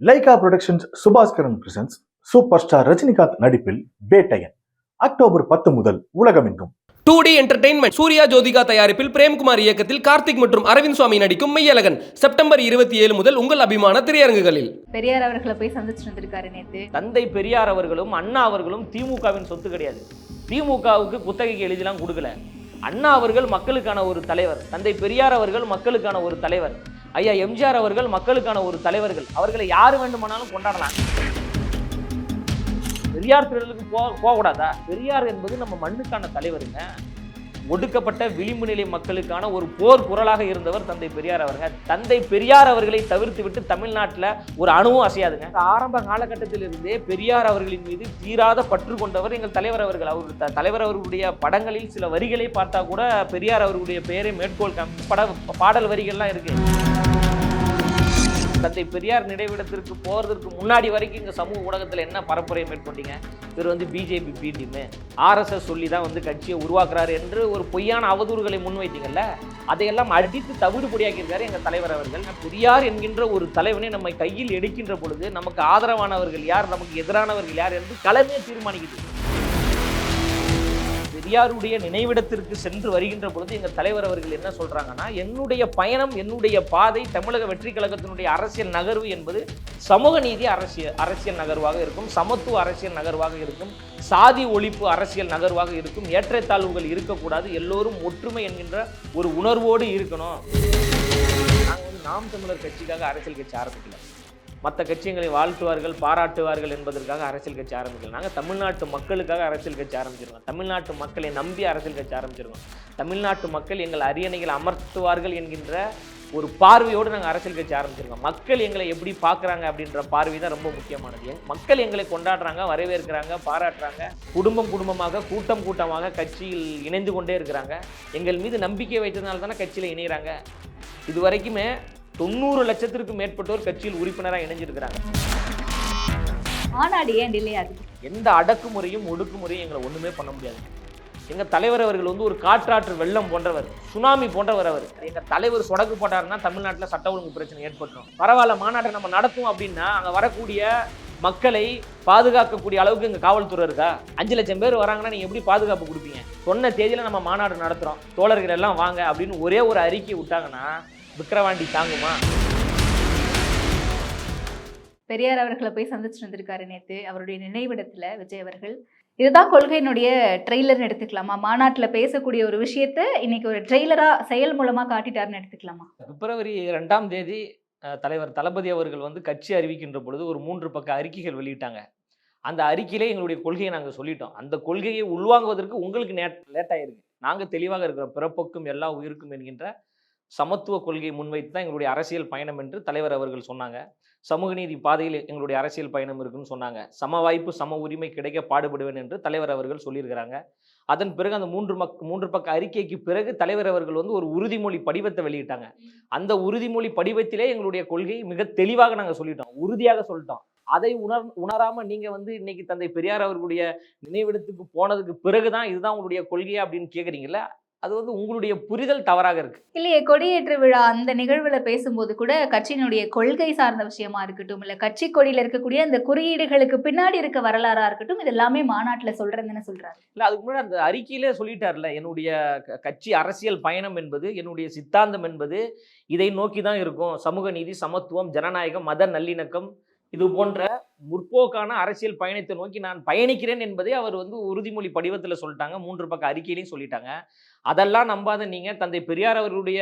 Lyca productions Subaskaran presents super star Rajinikanth நடிப்பில் Vettaiyan. October பத்து முதல் உலகமெங்கும். Two D entertainment Suriya Jyothika தயாரிப்பில் பிரேம்குமார் இயக்கத்தில் கார்த்திக் மற்றும் அரவிந்த் சுவாமி நடிக்கும் மெய்யழகன். செப்டம்பர் இருபத்தி ஏழு முதல் உங்கள் அபிமான திரையரங்குகளில். பெரியார் அவர்களை போய் சந்திச்சுட்டு வந்திருக்காரு நேத்து. தந்தை பெரியார் அவர்களும் அண்ணா அவர்களும் திமுகவின் சொத்து கிடையாது. திமுகவுக்கு குத்தகைக்கு எழுதிலாம் கொடுக்கல. அண்ணா அவர்கள் மக்களுக்கான ஒரு தலைவர் தந்தை பெரியார் அவர்கள் மக்களுக்கான ஒரு தலைவர் ஐயா எம்ஜிஆர் அவர்கள் மக்களுக்கான ஒரு தலைவர்கள். அவர்களை யார் வேண்டுமானாலும் கொண்டாடலாம். பெரியார் திடலுக்கு போக போகக்கூடாதா? பெரியார் என்பது நம்ம மண்ணுக்கான தலைவருங்க. ஒடுக்கப்பட்ட விளிம்பு நிலை மக்களுக்கான ஒரு போர் குரலாக இருந்தவர் தந்தை பெரியார் அவர்கள். தந்தை பெரியார் அவர்களை தவிர்த்து விட்டு தமிழ்நாட்டில் ஒரு அணுவும் அசையாதுங்க. ஆரம்ப காலகட்டத்திலிருந்தே பெரியார் அவர்களின் மீது தீராத பற்று கொண்டவர் எங்கள் தலைவர் அவர்கள். அவர் த- தலைவர் அவர்களுடைய படங்களில் சில வரிகளை பார்த்தா கூட பெரியார் அவர்களுடைய பெயரை மேற்கோள் பட பாடல் வரிகள்லாம் இருக்குது தந்தை பெரியார் நினைவிடத்திற்கு போகிறதுக்கு முன்னாடி வரைக்கும் இங்கே சமூக ஊடகத்தில் என்ன பரப்புரையை மேற்கொண்டீங்க? இவர் வந்து பிஜேபி பி டீமு ஆர்எஸ்எஸ் சொல்லி தான் வந்து கட்சியை உருவாக்குறாரு என்று ஒரு பொய்யான அவதூறுகளை முன்வைத்தீங்கல்ல? அதையெல்லாம் அடித்து தவிடுபடியாக்கியிருக்காரு எங்கள் தலைவர் அவர்கள். பெரியார் என்கின்ற ஒரு தலைவனை நம்மை கையில் எடுக்கின்ற பொழுது நமக்கு ஆதரவானவர்கள் யார் நமக்கு எதிரானவர்கள் யார் என்று களமே தீர்மானிக்குது. பெரியாருடைய நினைவிடத்திற்கு சென்று வருகின்ற பொழுது எங்கள் தலைவர் அவர்கள் என்ன சொல்கிறாங்கன்னா என்னுடைய பயணம் என்னுடைய பாதை தமிழக வெற்றி கழகத்தினுடைய அரசியல் நகர்வு என்பது சமூக நீதி அரசியல் அரசியல் நகர்வாக இருக்கும் சமத்துவ அரசியல் நகர்வாக இருக்கும் சாதி ஒழிப்பு அரசியல் நகர்வாக இருக்கும் ஏற்றத்தாழ்வுகள் இருக்கக்கூடாது எல்லோரும் ஒற்றுமை என்கின்ற ஒரு உணர்வோடு இருக்கணும். நாங்கள் வந்து நாம் தமிழர் கட்சிக்காக அரசியல் கட்சி ஆரம்பிக்கல. மற்ற கட்சிகளை வாழ்த்துவார்கள் பாராட்டுவார்கள் என்பதற்காக அரசியல் கட்சி ஆரம்பிக்கல. நாங்கள் தமிழ்நாட்டு மக்களுக்காக அரசியல் கட்சி ஆரம்பிச்சிருக்கோம். தமிழ்நாட்டு மக்களை நம்பி அரசியல் கட்சி ஆரம்பிச்சிருக்கோம். தமிழ்நாட்டு மக்கள் எங்கள் அரியணைகள் அமர்த்துவார்கள் என்கின்ற ஒரு பார்வையோடு நாங்கள் அரசியல் கட்சி ஆரம்பிச்சிருக்கோம். மக்கள் எங்களை எப்படி பார்க்குறாங்க அப்படின்ற பார்வை தான் ரொம்ப முக்கியமானது. மக்கள் எங்களை கொண்டாடுறாங்க வரவேற்கிறாங்க பாராட்டுறாங்க. குடும்பம் குடும்பமாக கூட்டம் கூட்டமாக கட்சியில் இணைந்து கொண்டே இருக்கிறாங்க. எங்கள் மீது நம்பிக்கை வைத்ததுனால தானே கட்சியில் இணைகிறாங்க இது வரைக்குமே தொண்ணூறு லட்சத்திற்கும் மேற்பட்டோர் கட்சியில் உறுப்பினராக இணைஞ்சிருக்கிறாங்க. மாநாடு ஏன் டிலே ஆகுது? எந்த அடக்குமுறையும் ஒடுக்குமுறையும் எங்களை ஒன்றுமே பண்ண முடியாது. எங்கள் தலைவர் அவர்கள் வந்து ஒரு காற்றாற்று வெள்ளம் போன்றவர் சுனாமி போன்றவர் அவர். எங்கள் தலைவர் சொடக்கு போட்டாருன்னா தமிழ்நாட்டில் சட்ட ஒழுங்கு பிரச்சனை ஏற்பட்டுரும். பரவாயில்ல மாநாட்டை நம்ம நடத்தும் அப்படின்னா அங்கே வரக்கூடிய மக்களை பாதுகாக்கக்கூடிய அளவுக்கு இங்கே காவல்துறை இருக்கா? அஞ்சு லட்சம் பேர் வராங்கன்னா நீங்கள் எப்படி பாதுகாப்பு கொடுப்பீங்க? சொன்ன தேதியில் நம்ம மாநாடு நடத்துகிறோம் தோழர்கள் எல்லாம் வாங்க அப்படின்னு ஒரே ஒரு அறிக்கை விட்டாங்கன்னா விக்கிரவாண்டி தாங்குமா? பெரியார் அவர்களை போய் சந்திச்சுட்டு வந்திருக்காரு நேத்து. அவருடைய நினைவிடத்துல விஜய் அவர்கள். இதுதான் கொள்கையினுடைய ட்ரெய்லர்னு எடுத்துக்கலாமா? மாநாட்டுல பேசக்கூடிய ஒரு விஷயத்த இன்னைக்கு ஒரு ட்ரெய்லரா செயல் மூலமா காட்டிட்டாருன்னு எடுத்துக்கலாமா? பிப்ரவரி ரெண்டாம் தேதி தலைவர் தளபதி அவர்கள் வந்து கட்சி அறிவிக்கின்ற பொழுது ஒரு மூன்று பக்க அறிக்கைகள் வெளியிட்டாங்க. அந்த அறிக்கையிலே எங்களுடைய கொள்கையை நாங்கள் சொல்லிட்டோம். அந்த கொள்கையை உள்வாங்குவதற்கு உங்களுக்கு நேட் லேட் ஆயிருக்கு நாங்கள் தெளிவாக இருக்கிறோம். பிறப்புக்கும் எல்லா உயிருக்கும் என்கின்ற சமத்துவ கொள்கையை முன்வைத்து தான் எங்களுடைய அரசியல் பயணம் என்று தலைவர் அவர்கள் சொன்னாங்க. சமூக நீதி பாதையில் எங்களுடைய அரசியல் பயணம் இருக்குன்னு சொன்னாங்க. சம வாய்ப்பு சம உரிமை கிடைக்க பாடுபடுவேன் என்று தலைவர் அவர்கள் சொல்லியிருக்கிறாங்க. அதன் பிறகு அந்த மூன்று மக் மூன்று பக்க அறிக்கைக்கு பிறகு தலைவர் அவர்கள் வந்து ஒரு உறுதிமொழி படிவத்தை வெளியிட்டாங்க. அந்த உறுதிமொழி படிவத்திலே எங்களுடைய கொள்கை மிக தெளிவாக நாங்கள் சொல்லிட்டோம். உறுதியாக சொல்லிட்டோம். அதை உணர் உணராம நீங்க வந்து இன்னைக்கு தந்தை பெரியார் அவர்களுடைய நினைவிடத்துக்கு போனதுக்கு பிறகுதான் இதுதான் உங்களுடைய கொள்கையா அப்படின்னு கேக்குறீங்கல்ல? அது வந்து உங்களுடைய புரிதல் தவறாக இருக்கு. இல்லையே கொடியேற்ற விழா அந்த நிகழ்வுல பேசும்போது கூட கட்சியினுடைய கொள்கை சார்ந்த விஷயமா இருக்கட்டும் இல்ல கட்சி கொடியில இருக்கக்கூடிய அந்த குறியீடுகளுக்கு பின்னாடி இருக்க வரலாறா இருக்கட்டும் இது எல்லாமே மாநாட்டுல சொல்றேன்னு சொல்றாரு. இல்ல அதுக்கு முன்னாடி அந்த அறிக்கையிலே சொல்லிட்டார்ல என்னுடைய கட்சி அரசியல் பயணம் என்பது என்னுடைய சித்தாந்தம் என்பது இதை நோக்கி தான் இருக்கும். சமூக நீதி சமத்துவம் ஜனநாயகம் மத நல்லிணக்கம் இது போன்ற முற்போக்கான அரசியல் பயணத்தை நோக்கி நான் பயணிக்கிறேன் என்பதை அவர் வந்து உறுதிமொழி படிவத்தில் சொல்லிட்டாங்க. மூன்று பக்க அறிக்கையிலையும் சொல்லிட்டாங்க. அதெல்லாம் நம்பாத நீங்க தந்தை பெரியார் அவர்களுடைய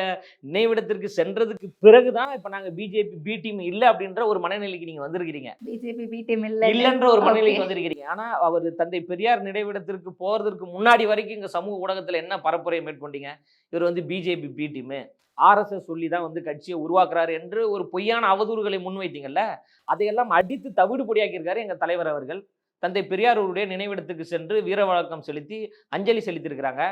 நினைவிடத்திற்கு சென்றதுக்கு பிறகுதான் இப்ப நாங்க பிஜேபி பி டீம் இல்லை அப்படின்ற ஒரு மனநிலைக்கு நீங்க வந்திருக்கிறீங்க. பிஜேபி பிடிஎம் இல்ல இல்லைன்ற ஒரு மனநிலைக்கு. வந்திருக்கிறீங்க. ஆனா அவர் தந்தை பெரியார் நினைவிடத்திற்கு போறதற்கு முன்னாடி வரைக்கும் இங்க சமூக ஊடகத்துல என்ன பரப்புரை மேற்கொண்டீங்க? இவர் வந்து பிஜேபி பி டீமு ஆர்எஸ்எஸ் சொல்லி தான் வந்து கட்சியை உருவாக்குறாரு என்று ஒரு பொய்யான அவதூறுகளை முன்வைத்தீங்கல்ல? அதையெல்லாம் அடித்து தவிடுபடியாக்கியிருக்காரு எங்கள் தலைவர் அவர்கள். தந்தை பெரியாரவருடைய நினைவிடத்துக்கு சென்று வீர வழக்கம் செலுத்தி அஞ்சலி செலுத்தியிருக்கிறாங்க.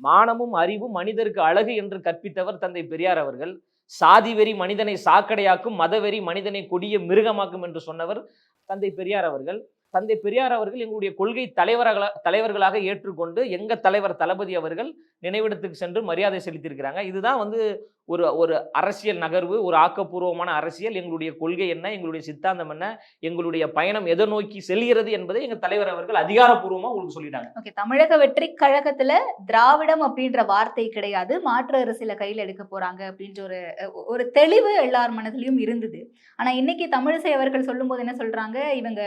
மானமும் அறிவும் மனிதருக்கு அழகு என்று கற்பித்தவர் தந்தை பெரியார் அவர்கள். சாதி வெறி மனிதனை சாக்கடையாக்கும் மதவெறி மனிதனை கொடிய மிருகமாக்கும் என்று சொன்னவர் தந்தை பெரியார் அவர்கள். தந்தை பெரியார் அவர்கள் எங்களுடைய கொள்கை தலைவர்களாக தலைவர்களாக ஏற்றுக்கொண்டு எங்கள் தலைவர் தளபதி அவர்கள் நினைவிடத்துக்கு சென்று மரியாதை செலுத்தியிருக்கிறாங்க. இதுதான் வந்து ஒரு ஒரு அரசியல் நகர்வு ஒரு ஆக்கப்பூர்வமான அரசியல் எங்களுடைய கொள்கை என்ன எங்களுடைய சித்தாந்தம் என்ன எங்களுடைய பயணம் எதை நோக்கி செல்கிறது என்பதை எங்க தலைவர் அவர்கள் அதிகாரப்பூர்வமா உங்களுக்கு சொல்லிட்டாங்க. ஓகே தமிழக வெற்றி கழகத்துல திராவிடம் அப்படின்ற வார்த்தை கிடையாது. மாற்று அரசியல கையில எடுக்க போறாங்க அப்படின்ற ஒரு ஒரு தெளிவு எல்லார் மனதிலையும் இருந்தது. ஆனா இன்னைக்கு தமிழிசை அவர்கள் சொல்லும்போது என்ன சொல்றாங்க? இவங்க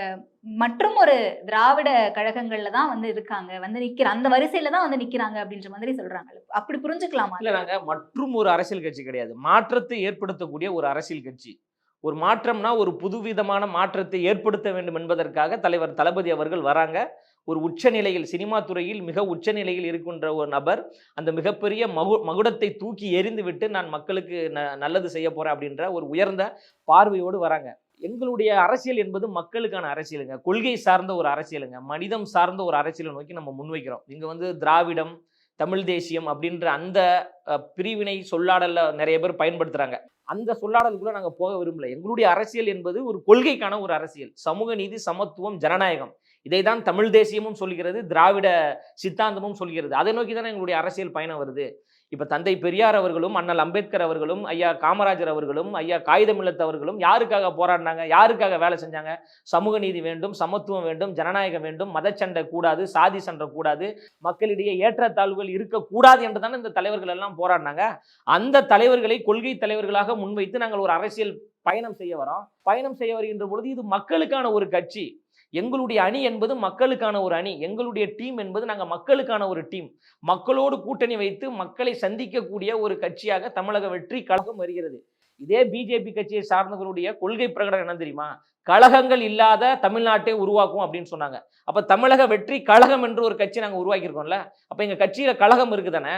மற்றும் ஒரு திராவிட கழகங்கள்ல தான் வந்து இருக்காங்க. வந்து நிக்கிற அந்த வரிசையில தான் வந்து நிக்கிறாங்க அப்படின்ற மாதிரி சொல்றாங்க. அப்படி புரிஞ்சுக்கலாமா? இல்ல நாங்க மற்றும் ஒரு அரசியல் கட்சி கிடையாது. மாற்றத்தை ஏற்படுத்தக்கூடிய ஒரு அரசியல் கட்சி. ஒரு மாற்றம்னா ஒரு புதுவிதமான மாற்றத்தை ஏற்படுத்த வேண்டும் என்பதற்காக தலைவர் தளபதி அவர்கள் வராங்க. ஒரு உச்சநிலையில் சினிமா துறையில் மிக உச்சநிலையில் இருக்கின்ற ஒரு நபர் அந்த மிகப்பெரிய மகு மகுடத்தை தூக்கி எரிந்துவிட்டு நான் மக்களுக்கு ந நல்லது செய்ய போறேன் அப்படின்ற ஒரு உயர்ந்த பார்வையோடு வராங்க. எங்களுடைய அரசியல் என்பது மக்களுக்கான அரசியலுங்க. கொள்கை சார்ந்த ஒரு அரசியலுங்க. மனிதம் சார்ந்த ஒரு அரசியலை நோக்கி நம்ம முன்வைக்கிறோம். இங்க வந்து திராவிடம் தமிழ் தேசியம் அப்படின்ற அந்த பிரிவினை சொல்லாடலில் நிறைய பேர் பயன்படுத்துகிறாங்க அந்த சொல்லாடலுக்குள்ளே நாங்கள் போக விரும்பல. எங்களுடைய அரசியல் என்பது ஒரு கொள்கைக்கான ஒரு அரசியல். சமூக நீதி சமத்துவம் ஜனநாயகம். இதை தான் தமிழ் தேசியமும் சொல்கிறது திராவிட சித்தாந்தமும் சொல்கிறது. அதை நோக்கி தானே எங்களுடைய அரசியல் பயணம் வருது. இப்போ தந்தை பெரியார் அவர்களும் அண்ணல் அம்பேத்கர் அவர்களும் ஐயா காமராஜர் அவர்களும் ஐயா காகிதமில்லத் அவர்களும் யாருக்காக போராடினாங்க? யாருக்காக வேலை செஞ்சாங்க? சமூக நீதி வேண்டும் சமத்துவம் வேண்டும் ஜனநாயகம் வேண்டும் மதச்சண்டை கூடாது சாதி சண்டை கூடாது மக்களிடையே ஏற்றத்தாழ்வுகள் இருக்கக்கூடாது என்று தானே இந்த தலைவர்கள் எல்லாம் போராடினாங்க. அந்த தலைவர்களை கொள்கை தலைவர்களாக முன்வைத்து நாங்கள் ஒரு அரசியல் பயணம் செய்ய வரோம். பயணம் செய்ய வருகின்ற பொழுது இது மக்களுக்கான ஒரு கட்சி. எங்களுடைய அணி என்பது மக்களுக்கான ஒரு அணி. எங்களுடைய டீம் என்பது நாங்கள் மக்களுக்கான ஒரு டீம் மக்களோடு கூட்டணி வைத்து மக்களை சந்திக்கக்கூடிய ஒரு கட்சியாக தமிழக வெற்றி கழகம் வருகிறது. இதே பிஜேபி கட்சியை சார்ந்தவர்களுடைய கொள்கை பிரகடனம் என்ன தெரியுமா? கழகங்கள் இல்லாத தமிழ்நாட்டை உருவாக்கும் அப்படின்னு சொன்னாங்க. அப்போ தமிழக வெற்றி கழகம் என்று ஒரு கட்சி நாங்கள் உருவாக்கியிருக்கோம்ல. அப்போ எங்கள் கட்சியில் கழகம் இருக்குதானே?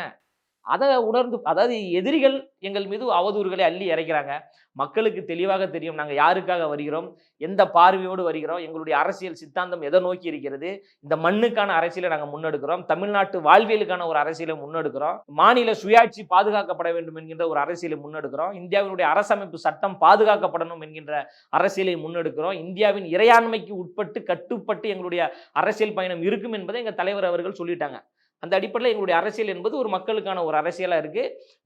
அதை உணர்ந்து அதாவது எதிரிகள் எங்கள் மீது அவதூறுகளை அள்ளி இறைக்கிறாங்க. மக்களுக்கு தெளிவாக தெரியும் நாங்கள் யாருக்காக வருகிறோம் எந்த பார்வையோடு வருகிறோம் எங்களுடைய அரசியல் சித்தாந்தம் எதை நோக்கி இருக்கிறது இந்த மண்ணுக்கான அரசியலை நாங்கள் முன்னெடுக்கிறோம் தமிழ்நாட்டு வாழ்வியலுக்கான ஒரு அரசியலை முன்னெடுக்கிறோம் மாநில சுயாட்சி பாதுகாக்கப்பட வேண்டும் என்கின்ற ஒரு அரசியலை முன்னெடுக்கிறோம் இந்தியாவினுடைய அரசமைப்பு சட்டம் பாதுகாக்கப்படணும் என்கின்ற அரசியலை முன்னெடுக்கிறோம் இந்தியாவின் இறையாண்மைக்கு உட்பட்டு கட்டுப்பட்டு எங்களுடைய அரசியல் பயணம் இருக்கும் என்பதை எங்கள் தலைவர் அவர்கள் சொல்லிட்டாங்க. அந்த அடிப்படையில் எங்களுடைய அரசியல் என்பது ஒரு மக்களுக்கான ஒரு அரசியலாக இருக்கு.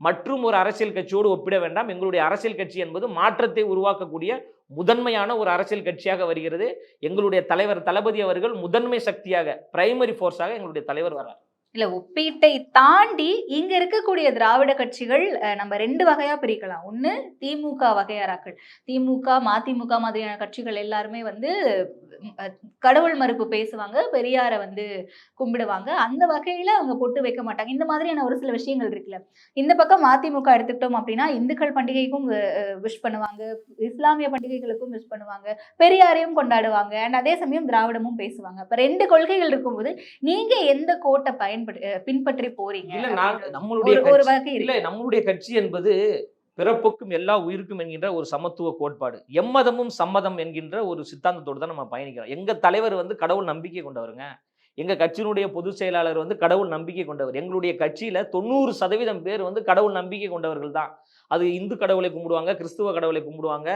மற்றும் ஒரு அரசியல் கட்சியோடு ஒப்பிட வேண்டாம். எங்களுடைய அரசியல் கட்சி என்பது மாற்றத்தை உருவாக்கக்கூடிய முதன்மையான ஒரு அரசியல் கட்சியாக வருகிறது. எங்களுடைய தலைவர் தளபதி அவர்கள் முதன்மை சக்தியாக பிரைமரி ஃபோர்ஸாக எங்களுடைய தலைவர் வரார் இல்லை ஒப்பீட்டை தாண்டி இங்கே இருக்கக்கூடிய திராவிட கட்சிகள் நம்ம ரெண்டு வகையாக பிரிக்கலாம். ஒன்று திமுக வகையாராக்கள். திமுக மதிமுக மாதிரியான கட்சிகள் எல்லாருமே வந்து கடவுள் மறுப்பு பேசுவாங்க பெரியாரை வந்து கும்பிடுவாங்க. அந்த வகையில் அவங்க பொட்டு வைக்க மாட்டாங்க. இந்த மாதிரியான ஒரு சில விஷயங்கள் இருக்குல்ல. இந்த பக்கம் மதிமுக எடுத்துக்கிட்டோம் அப்படின்னா இந்துக்கள் பண்டிகைக்கும் விஷ் பண்ணுவாங்க. இஸ்லாமிய பண்டிகைகளுக்கும் விஷ் பண்ணுவாங்க. பெரியாரையும் கொண்டாடுவாங்க. அண்ட் அதே சமயம் திராவிடமும் பேசுவாங்க. இப்போ ரெண்டு கொள்கைகள் இருக்கும்போது நீங்கள் எந்த கோட்டை பயன் அஹ் பின்பற்றி போறீங்க. நம்மளுடைய ஒரு வகை இல்ல நம்மளுடைய கட்சி என்பது பிறப்புக்கும் எல்லா உயிருக்கும் என்கின்ற ஒரு சமத்துவ கோட்பாடு. எம்மதமும் சம்மதம் என்கின்ற ஒரு சித்தாந்தத்தோடு தான் நம்ம பயணிக்கிறோம். எங்க தலைவர் வந்து கடவுள் நம்பிக்கை கொண்டவருங்க. எங்கள் கட்சியினுடைய பொதுச் செயலாளர் வந்து கடவுள் நம்பிக்கை கொண்டவர். எங்களுடைய கட்சியில் தொண்ணூறு சதவீதம் பேர் வந்து கடவுள் நம்பிக்கை கொண்டவர்கள் தான். அது இந்து கடவுளை கும்பிடுவாங்க கிறிஸ்துவ கடவுளை கும்பிடுவாங்க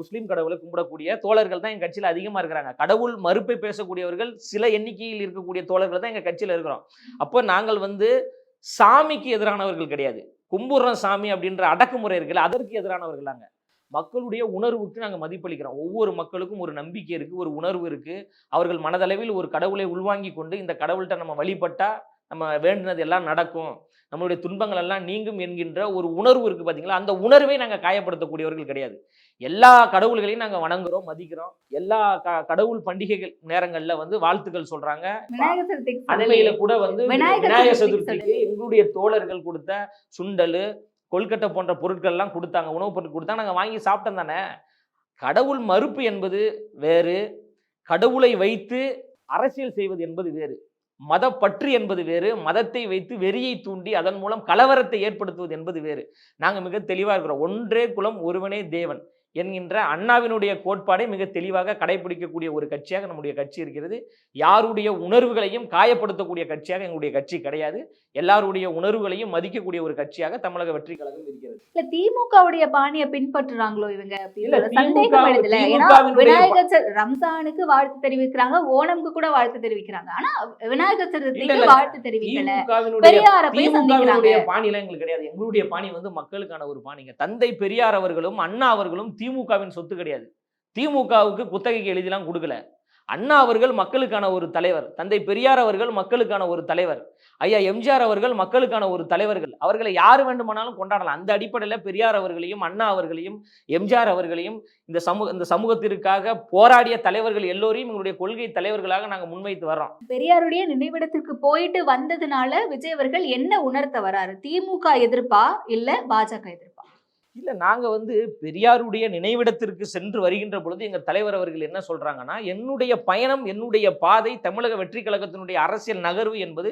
முஸ்லீம் கடவுளை கும்பிடக்கூடிய தோழர்கள் தான் எங்கள் கட்சியில் அதிகமாக இருக்கிறாங்க. கடவுள் மறுப்பை பேசக்கூடியவர்கள் சில எண்ணிக்கையில் இருக்கக்கூடிய தோழர்கள் தான் எங்கள் கட்சியில் இருக்கிறோம். அப்போ நாங்கள் வந்து சாமிக்கு எதிரானவர்கள் கிடையாது. கும்புறோம் சாமி அப்படின்ற அடக்குமுறை இருக்குல்ல அதற்கு எதிரானவர்கள் நாங்கள் மக்களுடைய உணர்வுக்கு நாங்கள் மதிப்பளிக்கிறோம். ஒவ்வொரு மக்களுக்கும் ஒரு நம்பிக்கை இருக்கு ஒரு உணர்வு இருக்கு. அவர்கள் மனதளவில் ஒரு கடவுளை உள்வாங்கி கொண்டு இந்த கடவுள்கிட்ட நம்ம வழிபட்டா நம்ம வேண்டினது எல்லாம் நடக்கும். நம்மளுடைய துன்பங்கள் எல்லாம் நீங்கும் என்கின்ற ஒரு உணர்வு இருக்கு பாத்தீங்களா? அந்த உணர்வை நாங்கள் காயப்படுத்தக்கூடியவர்கள் கிடையாது. எல்லா கடவுள்களையும் நாங்கள் வணங்குறோம் மதிக்கிறோம். எல்லா க- கடவுள் பண்டிகைகள் நேரங்கள்ல வந்து வாழ்த்துக்கள் சதுர்த்திக்கு அண்மையில. கூட வந்து விநாயகர் சதுர்த்திக்கு எங்களுடைய தோழர்கள் கொடுத்த சுண்டல் கொல்கட்டை போன்ற பொருட்கள்லாம் கொடுத்தாங்க உணவுப் பொருட்கள் கொடுத்தாங்க. நாங்கள் வாங்கி சாப்பிட்டோம் தானே. கடவுள் மறுப்பு என்பது வேறு கடவுளை வைத்து அரசியல் செய்வது என்பது வேறு மதப்பற்று என்பது வேறு மதத்தை வைத்து வெறியை தூண்டி அதன் மூலம் கலவரத்தை ஏற்படுத்துவது என்பது வேறு. நாங்கள் மிக தெளிவாக இருக்கிறோம். ஒன்றே குலம் ஒருவனே தேவன். என்கின்ற அண்ணாவினுடைய கோட்பாடை மிக தெளிவாக கடைபிடிக்கக்கூடிய ஒரு கட்சியாக நம்முடைய கட்சி இருக்கிறது. யாருடைய உணர்வுகளையும் காயப்படுத்தக்கூடிய கட்சியாக எங்களுடைய கட்சி கிடையாது. எல்லாருடைய உணர்வுகளையும் மதிக்கக்கூடிய ஒரு கட்சியாக தமிழக வெற்றி கழகம் இருக்கிறது. இல்ல திமுகவுடைய பாணியை பின்பற்றுறாங்களோ இவங்க? விநாயகர் ரம்ஜானுக்கு வாழ்த்து தெரிவிக்கிறாங்க ஓணம்க்கு கூட வாழ்த்து தெரிவிக்கிறாங்க. ஆனா விநாயகர் சதுர்த்திக்கு. வாழ்த்து தெரிவிக்கல. பெரியார பாணிலாம் எங்களுக்கு கிடையாது. எங்களுடைய பாணி வந்து மக்களுக்கான ஒரு பாணிங்க. தந்தை பெரியார் அவர்களும் அண்ணா அவர்களும் திமுகவின் சொத்து கிடையாது. திமுகவுக்கு குத்தகைக்கு எழுதிலாம் கொடுக்கல. அண்ணா அவர்கள் மக்களுக்கான ஒரு தலைவர் தந்தை பெரியார் அவர்கள் மக்களுக்கான ஒரு தலைவர் ஐயா எம்ஜிஆர் அவர்கள் மக்களுக்கான ஒரு தலைவர்கள். அவர்களை யார் வேண்டுமானாலும் கொண்டாடலாம். அந்த அடிப்படையில் பெரியார் அவர்களையும் அண்ணா அவர்களையும் எம்ஜிஆர் அவர்களையும் இந்த சமூக இந்த சமூகத்திற்காக போராடிய தலைவர்கள் எல்லோரையும் எங்களுடைய கொள்கை தலைவர்களாக நாங்கள் முன்வைத்து வர்றோம். பெரியாருடைய நினைவிடத்திற்கு போயிட்டு வந்ததுனால விஜய் அவர்கள் என்ன உணர்த்த வராரு? திமுக எதிர்ப்பா இல்லை பாஜக எதிர்ப்பா? இல்லை நாங்கள் வந்து பெரியாருடைய நினைவிடத்திற்கு சென்று வருகின்ற பொழுது எங்கள் தலைவர் அவர்கள் என்ன சொல்கிறாங்கன்னா என்னுடைய பயணம் என்னுடைய பாதை தமிழக வெற்றி கழகத்தினுடைய அரசியல் நகர்வு என்பது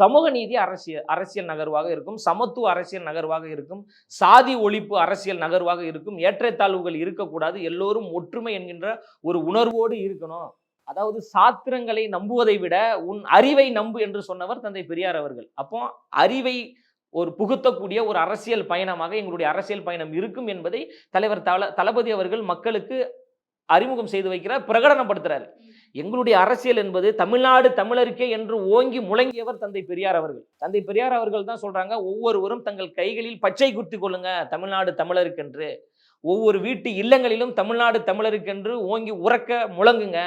சமூக நீதி அரசியல் அரசியல் நகர்வாக இருக்கும் சமத்துவ அரசியல் நகர்வாக இருக்கும் சாதி ஒழிப்பு அரசியல் நகர்வாக இருக்கும் ஏற்றத்தாழ்வுகள் இருக்கக்கூடாது எல்லோரும் ஒற்றுமை என்கின்ற ஒரு உணர்வோடு இருக்கணும். அதாவது சாத்திரங்களை நம்புவதை விட உன் அறிவை நம்பு என்று சொன்னவர் தந்தை பெரியார் அவர்கள். அப்போ அறிவை ஒரு புகுத்தக்கூடிய ஒரு அரசியல் பயணமாக எங்களுடைய அரசியல் பயணம் இருக்கும் என்பதை தலைவர் தல தளபதி அவர்கள் மக்களுக்கு அறிமுகம் செய்து வைக்கிறார் பிரகடனப்படுத்துறாரு. எங்களுடைய அரசியல் என்பது தமிழ்நாடு தமிழருக்கே என்று ஓங்கி முழங்கியவர் தந்தை பெரியார் அவர்கள். தந்தை பெரியார் அவர்கள் தான் சொல்றாங்க ஒவ்வொருவரும் தங்கள் கைகளில் பச்சை குத்தி கொள்ளுங்க தமிழ்நாடு தமிழருக்கென்று. ஒவ்வொரு வீட்டு இல்லங்களிலும் தமிழ்நாடு தமிழருக்கென்று ஓங்கி உறக்க முழங்குங்க.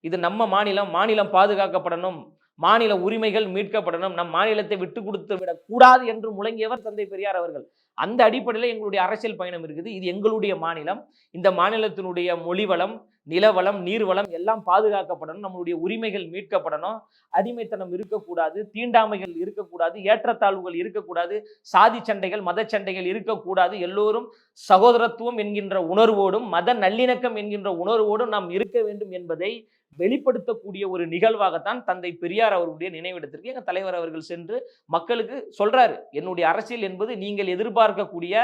இது நம்ம மாநிலம் மாநிலம் பாதுகாக்கப்படணும். மாநில உரிமைகள் மீட்கப்படணும். நம் மாநிலத்தை விட்டு கொடுத்து விடக்கூடாது என்று முழங்கியவர் தந்தை பெரியார் அவர்கள். அந்த அடிப்படையில் எங்களுடைய அரசியல் பயணம் இருக்குது. இது எங்களுடைய மாநிலம். இந்த மாநிலத்தினுடைய மொழிவளம் நிலவளம் நீர்வளம் எல்லாம் பாதுகாக்கப்படணும். நம்மளுடைய உரிமைகள் மீட்கப்படணும். அடிமைத்தனம் இருக்கக்கூடாது. தீண்டாமைகள் இருக்கக்கூடாது. ஏற்றத்தாழ்வுகள் இருக்கக்கூடாது. சாதி சண்டைகள் மத சண்டைகள் இருக்கக்கூடாது. எல்லோரும் சகோதரத்துவம் என்கின்ற உணர்வோடும் மத நல்லிணக்கம் என்கின்ற உணர்வோடும் நாம் இருக்க வேண்டும் என்பதை வெளிப்படுத்தக்கூடிய ஒரு நிகழ்வாகத்தான் தந்தை பெரியார் அவருடைய நினைவிடத்திற்கு எங்க தலைவர் அவர்கள் சென்று மக்களுக்கு சொல்றாரு. என்னுடைய அரசியல் என்பது நீங்கள் எதிர்பார்க்கக்கூடிய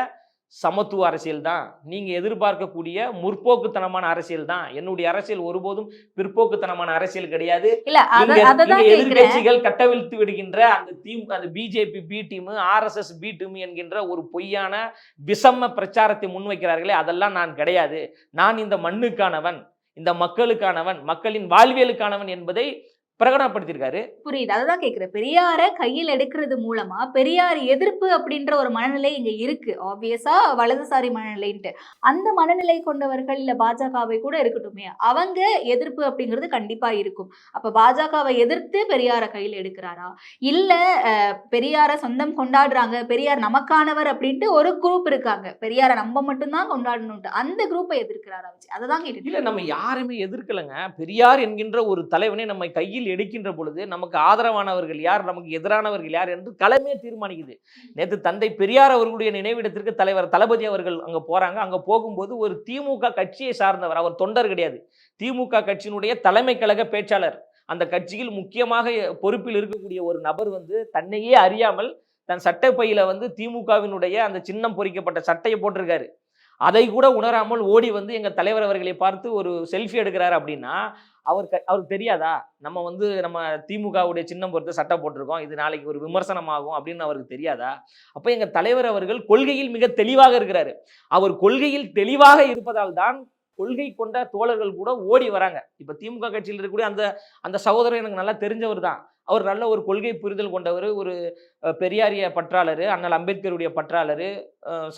சமத்துவ அரசியல் தான். நீங்க எதிர்பார்க்கக்கூடிய முற்போக்குத்தனமான அரசியல் தான். என்னுடைய அரசியல் ஒருபோதும் பிற்போக்குத்தனமான அரசியல் கிடையாது. எதிர்க்கட்சிகள் கட்டவிழ்த்து விடுகின்ற அந்த தீம் அந்த BJP B team RSS B team என்கின்ற ஒரு பொய்யான விஷம பிரச்சாரத்தை முன்வைக்கிறார்களே அதெல்லாம் நான் கிடையாது. நான் இந்த மண்ணுக்கானவன். இந்த மக்களுக்கானவன் மக்களின் வாழ்வியலுக்கானவன் என்பதை பிரகடனப்படுத்தியிருக்காரு. புரியுது. அததான் கேக்குறேன். பெரியார கையில் எடுக்கிறது மூலமா பெரியார் எதிர்ப்பு அப்படின்ற ஒரு மனநிலை இங்க இருக்கு. ஆப்வியஸா வலதுசாரி மனநிலைன்ட்டு. அந்த மனநிலை கொண்டவர்கள் இல்ல பாஜகவை கூட இருக்கட்டுமே அவங்க எதிர்ப்பு அப்படிங்கிறது கண்டிப்பா இருக்கும். அப்ப பாஜகவை எதிர்த்து பெரியார கையில் எடுக்கிறாரா? இல்ல பெரியார சொந்தம் கொண்டாடுறாங்க பெரியார் நமக்கானவர் அப்படின்ட்டு ஒரு குரூப் இருக்காங்க. பெரியார நம்ம மட்டும்தான் கொண்டாடணும்ட்டு அந்த குரூப்பை எதிர்க்கிறாரா வச்சு? அதை தான் கேட்டு இல்ல நம்ம யாருமே எதிர்க்கலைங்க. பெரியார் என்கின்ற ஒரு தலைவனை நம்ம கையில் எடுக்கின்ற பொழுது நமக்கு ஆதரவானவர்கள் யார் நமக்கு எதிரானவர்கள் யார் என்று களமே தீர்மானிக்குது. நேற்று தந்தை பெரியார் அவர்களுடைய நினைவிடத்திற்கு தலைவர் தளபதி அவர்கள் அங்க போறாங்க. அங்க போகும்போது ஒரு திமுக கட்சியை சார்ந்தவர் அவர் தொண்டர் கிடையாது. திமுக கட்சியினுடைய தலைமை கழக பேச்சாளர். அந்த கட்சியில் முக்கியமாக பொறுப்பில் இருக்கக்கூடிய ஒரு நபர் வந்து தன்னையே அறியாமல் தன் சட்டைப்பையில வந்து திமுகவினுடைய அந்த சின்னம் பொறிக்கப்பட்ட சட்டையை போட்டிருக்காரு. அதை கூட உணராமல் ஓடி வந்து எங்க தலைவர் அவர்களை பார்த்து ஒரு செல்ஃபி எடுக்கிறாரு அப்படின்னா அவர் க- அவருக்கு தெரியாதா? நம்ம வந்து நம்ம திமுகவுடைய சின்னம் பொறுத்து சட்டை போட்டிருக்கோம். இது நாளைக்கு ஒரு விமர்சனமாகும் அப்படின்னு அவருக்கு தெரியாதா? அப்போ எங்கள் தலைவர் அவர்கள் கொள்கையில் மிக தெளிவாக இருக்கிறாரு. அவர் கொள்கையில் தெளிவாக இருப்பதால் தான் கொள்கை கொண்ட தோழர்கள் கூட ஓடி வராங்க. இப்போ திமுக கட்சியில் இருக்கக்கூடிய அந்த அந்த சகோதரர் எனக்கு நல்லா தெரிஞ்சவர் தான். அவர் நல்ல ஒரு கொள்கை புரிதல் கொண்டவர் ஒரு பெரியாரிய பற்றாளர் அண்ணல் அம்பேத்கருடைய பற்றாளர்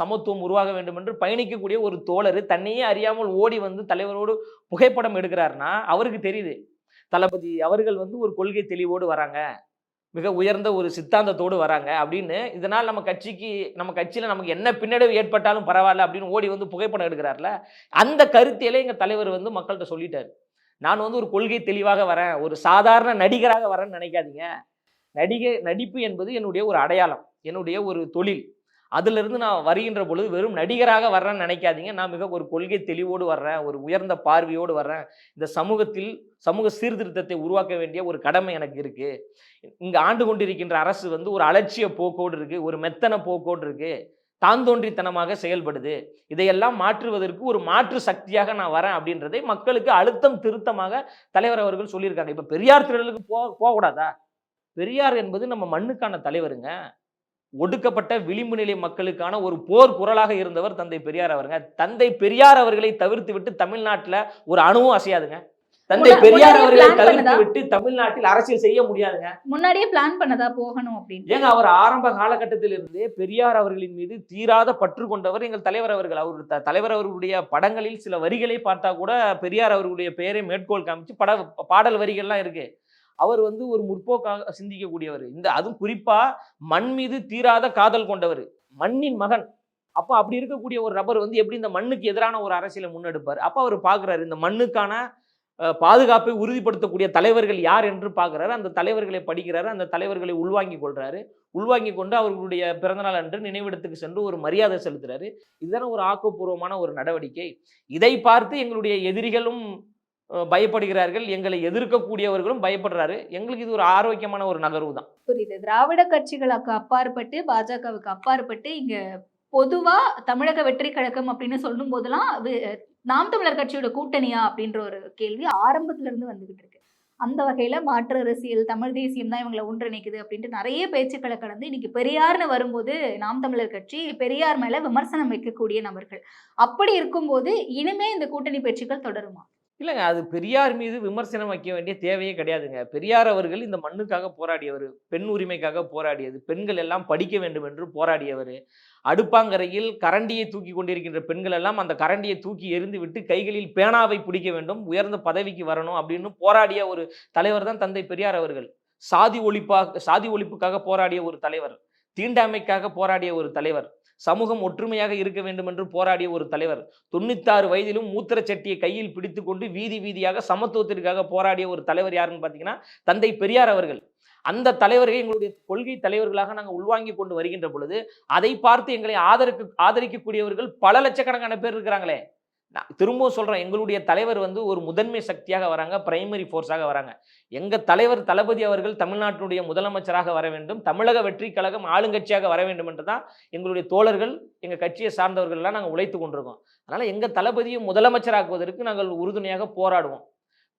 சமத்துவம் உருவாக வேண்டும் என்று பயணிக்கக்கூடிய ஒரு தோழர் தன்னையே அறியாமல் ஓடி வந்து தலைவரோடு புகைப்படம் எடுக்கிறாருன்னா அவருக்கு தெரியுது. தளபதி அவர்கள் வந்து ஒரு கொள்கை தெளிவோடு வராங்க. மிக உயர்ந்த ஒரு சித்தாந்தத்தோடு வராங்க அப்படின்னு இதனால் நம்ம கட்சிக்கு நம்ம கட்சியில் நமக்கு என்ன பின்னடைவு ஏற்பட்டாலும் பரவாயில்ல அப்படின்னு ஓடி வந்து புகைப்படம் எடுக்கிறார்ல. அந்த கருத்தியலே எங்கள் தலைவர் வந்து மக்கள்கிட்ட சொல்லிட்டார். நான் வந்து ஒரு கொள்கை தெளிவாக வரேன் ஒரு சாதாரண நடிகராக வரேன்னு நினைக்காதீங்க. நடிகை நடிப்பு என்பது என்னுடைய ஒரு அடையாளம் என்னுடைய ஒரு தொழில். அதிலிருந்து நான் வருகின்ற பொழுது வெறும் நடிகராக வர்றேன்னு நினைக்காதீங்க. நான் மிக ஒரு கொள்கை தெளிவோடு வர்றேன் ஒரு உயர்ந்த பார்வையோடு வர்றேன். இந்த சமூகத்தில் சமூக சீர்திருத்தத்தை உருவாக்க வேண்டிய ஒரு கடமை எனக்கு இருக்குது இங்கே ஆண்டு கொண்டிருக்கின்ற அரசு வந்து ஒரு அலட்சிய போக்கோடு இருக்குது ஒரு மெத்தன போக்கோடு இருக்குது தாந்தோன்றித்தனமாக செயல்படுது. இதையெல்லாம் மாற்றுவதற்கு ஒரு மாற்று சக்தியாக நான் வரேன் அப்படின்றதை மக்களுக்கு அழுத்தம் திருத்தமாக தலைவர் அவர்கள் சொல்லியிருக்காங்க. இப்போ பெரியார் திடலுக்கு போ போகக்கூடாதா? பெரியார் என்பது நம்ம மண்ணுக்கான தலைவருங்க. ஒடுக்கப்பட்ட விளிம்பு நிலை மக்களுக்கான ஒரு போர் குரலாக இருந்தவர் தந்தை பெரியார் அவருங்க. தந்தை பெரியார் அவர்களை தவிர்த்து விட்டு தமிழ்நாட்டில் ஒரு அணுவும் அசையாதுங்க. தந்தை பெரியார் அவர்களை தவிர்த்து? விட்டு தமிழ்நாட்டில் அரசியல் செய்ய முடியாதுங்க. முன்னாடியே பிளான் பண்ணதா போகணும் அப்படின்னு. ஏங்க அவர் ஆரம்ப காலகட்டத்தில் இருந்தே பெரியார் அவர்களின் மீது தீராத பற்று கொண்டவர் எங்கள் தலைவர் அவர்கள். அவர் தலைவர் அவர்களுடைய படங்களில் சில வரிகளை பார்த்தா கூட பெரியார் அவர்களுடைய பெயரை மேற்கோள் காமிச்சு பட பாடல் வரிகள்லாம் இருக்கு. அவர் வந்து ஒரு முற்போக்காக சிந்திக்கக்கூடியவர். இந்த அதுவும் குறிப்பா மண் மீது தீராத காதல் கொண்டவர். மண்ணின் மகன். அப்போ அப்படி இருக்கக்கூடிய ஒரு நபர் வந்து எப்படி இந்த மண்ணுக்கு எதிரான ஒரு அரசியலை முன்னெடுப்பார்? அப்போ அவர் பார்க்குறாரு இந்த மண்ணுக்கான பாதுகாப்பை உறுதிப்படுத்தக்கூடிய தலைவர்கள் யார் என்று பார்க்குறாரு. அந்த தலைவர்களை படிக்கிறாரு. அந்த தலைவர்களை உள்வாங்கி கொள்கிறாரு உள்வாங்கி கொண்டு அவர்களுடைய பிறந்தநாள் அன்று நினைவிடத்துக்கு சென்று ஒரு மரியாதை செலுத்துறாரு. இதுதானே ஒரு ஆக்கப்பூர்வமான ஒரு நடவடிக்கை. இதை பார்த்து எங்களுடைய எதிரிகளும் பயப்படுகிறார்கள். எங்களை எதிர்க்கக்கூடியவர்களும் பயப்படுறாரு. எங்களுக்கு இது ஒரு ஆரோக்கியமான ஒரு நகர்வு தான். புரியுது. திராவிட கட்சிகளுக்கு அப்பாற்பட்டு பாஜகவுக்கு அப்பாற்பட்டு இங்க பொதுவா தமிழக வெற்றி கழகம் அப்படின்னு சொல்லும் போதெல்லாம் நாம் தமிழர் கட்சியோட கூட்டணியா அப்படின்ற ஒரு கேள்வி ஆரம்பத்துல இருந்து வந்துகிட்டு இருக்கு. அந்த வகையில மாற்று அரசியல் தமிழ் தேசியம் தான் இவங்களை ஒன்றிணைக்குது அப்படின்ட்டு நிறைய பேச்சுக்களை கடந்து இன்னைக்கு பெரியார்னு வரும்போது நாம் தமிழர் கட்சி பெரியார் மேல விமர்சனம் வைக்கக்கூடிய நபர்கள். அப்படி இருக்கும்போது இனிமே இந்த கூட்டணி பேச்சுக்கள் தொடருமா? இல்லைங்க. அது பெரியார் மீது விமர்சனம் வைக்க வேண்டிய தேவையே கிடையாதுங்க. பெரியார் அவர்கள் இந்த மண்ணுக்காக போராடியவர் பெண் உரிமைக்காக போராடியது பெண்கள் எல்லாம் படிக்க வேண்டும் என்று போராடியவர். அடுப்பாங்கரையில் கரண்டியை தூக்கி கொண்டிருக்கின்ற பெண்கள் எல்லாம் அந்த கரண்டியை தூக்கி எறிந்து விட்டு கைகளில் பேனாவை பிடிக்க வேண்டும் உயர்ந்த பதவிக்கு வரணும் அப்படின்னு போராடிய ஒரு தலைவர் தான் தந்தை பெரியார் அவர்கள். சாதி ஒழிப்பாக சாதி ஒழிப்புக்காக போராடிய ஒரு தலைவர் தீண்டாமைக்காக போராடிய ஒரு தலைவர். சமூகம் ஒற்றுமையாக இருக்க வேண்டும் என்று போராடிய ஒரு தலைவர் தொண்ணூத்தாறு வயதிலும் மூத்திர சட்டியை கையில் பிடித்துக்கொண்டு வீதி வீதியாக சமத்துவத்திற்காக போராடிய ஒரு தலைவர் யாருன்னு பார்த்தீங்கன்னா தந்தை பெரியார் அவர்கள். அந்த தலைவரை எங்களுடைய கொள்கை தலைவர்களாக நாங்கள் உள்வாங்கி கொண்டு வருகின்ற பொழுது அதை பார்த்து எங்களை ஆதரிக்க ஆதரிக்கக்கூடியவர்கள் பல லட்சக்கணக்கான பேர் இருக்கிறாங்களே. நான் திரும்பவும் சொல்கிறேன் எங்களுடைய தலைவர் வந்து ஒரு முதன்மை சக்தியாக வராங்க பிரைமரி ஃபோர்ஸாக வராங்க. எங்கள் தலைவர் தளபதி அவர்கள் தமிழ்நாட்டினுடைய முதலமைச்சராக வர வேண்டும் தமிழக வெற்றி கழகம் ஆளுங்கட்சியாக வர வேண்டும் என்று தான் எங்களுடைய தோழர்கள் எங்கள் கட்சியை சார்ந்தவர்கள்லாம் நாங்கள் உழைத்து கொண்டிருக்கோம். அதனால் எங்கள் தளபதியை முதலமைச்சராக்குவதற்கு நாங்கள் உறுதுணையாக போராடுவோம்.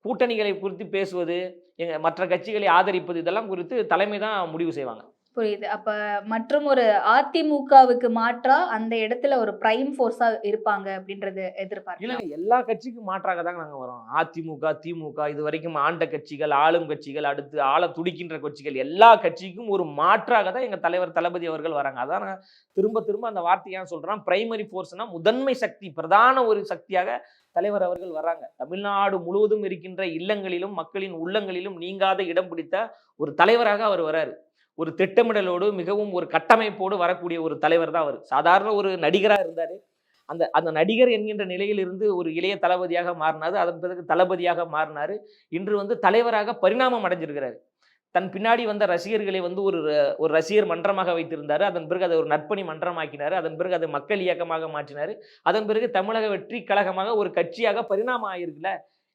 கூட்டணிகளை குறித்து பேசுவது எங்கள் மற்ற கட்சிகளை ஆதரிப்பது இதெல்லாம் குறித்து தலைமை தான் முடிவு செய்வாங்க. புரியுது. அப்ப மற்றும் ஒரு அதிமுகவுக்கு மாற்றா அந்த இடத்துல ஒரு பிரைம் ஃபோர்ஸா இருப்பாங்க அப்படின்றது எதிர்பார்க்கலாம். எல்லா கட்சிக்கும் மாற்றாக தாங்க நாங்கள் வரோம். அதிமுக திமுக இது வரைக்கும் ஆண்ட கட்சிகள் ஆளும் கட்சிகள் அடுத்து ஆள துடிக்கின்ற கட்சிகள் எல்லா கட்சிக்கும் ஒரு மாற்றாக தான் எங்கள் தலைவர் தளபதி அவர்கள் வராங்க. அதான் நான் திரும்ப திரும்ப அந்த வார்த்தையாக சொல்றேன் பிரைமரி ஃபோர்ஸ்னா முதன்மை சக்தி பிரதான ஒரு சக்தியாக தலைவர் அவர்கள் வராங்க. தமிழ்நாடு முழுவதும் இருக்கின்ற இல்லங்களிலும் மக்களின் உள்ளங்களிலும் நீங்காத இடம் பிடித்த ஒரு தலைவராக அவர் வராரு. ஒரு திட்டமிடலோடு மிகவும் ஒரு கட்டமைப்போடு வரக்கூடிய ஒரு தலைவர் தான் அவர். சாதாரண ஒரு நடிகராக இருந்தார். அந்த அந்த நடிகர் என்கின்ற நிலையில் இருந்து ஒரு இளைய தளபதியாக மாறினார். அதன் பிறகு தளபதியாக மாறினார். இன்று வந்து தலைவராக பரிணாமம் அடைஞ்சிருக்கிறார். தன் பின்னாடி வந்த ரசிகர்களை வந்து ஒரு ஒரு ரசிகர் மன்றமாக வைத்திருந்தார். அதன் பிறகு அதை ஒரு நற்பணி மன்றமாக்கினார். அதன் பிறகு அதை மக்கள் இயக்கமாக மாற்றினார். அதன் பிறகு தமிழக வெற்றி கழகமாக ஒரு கட்சியாக பரிணாமம் ஆயிருக்குல்ல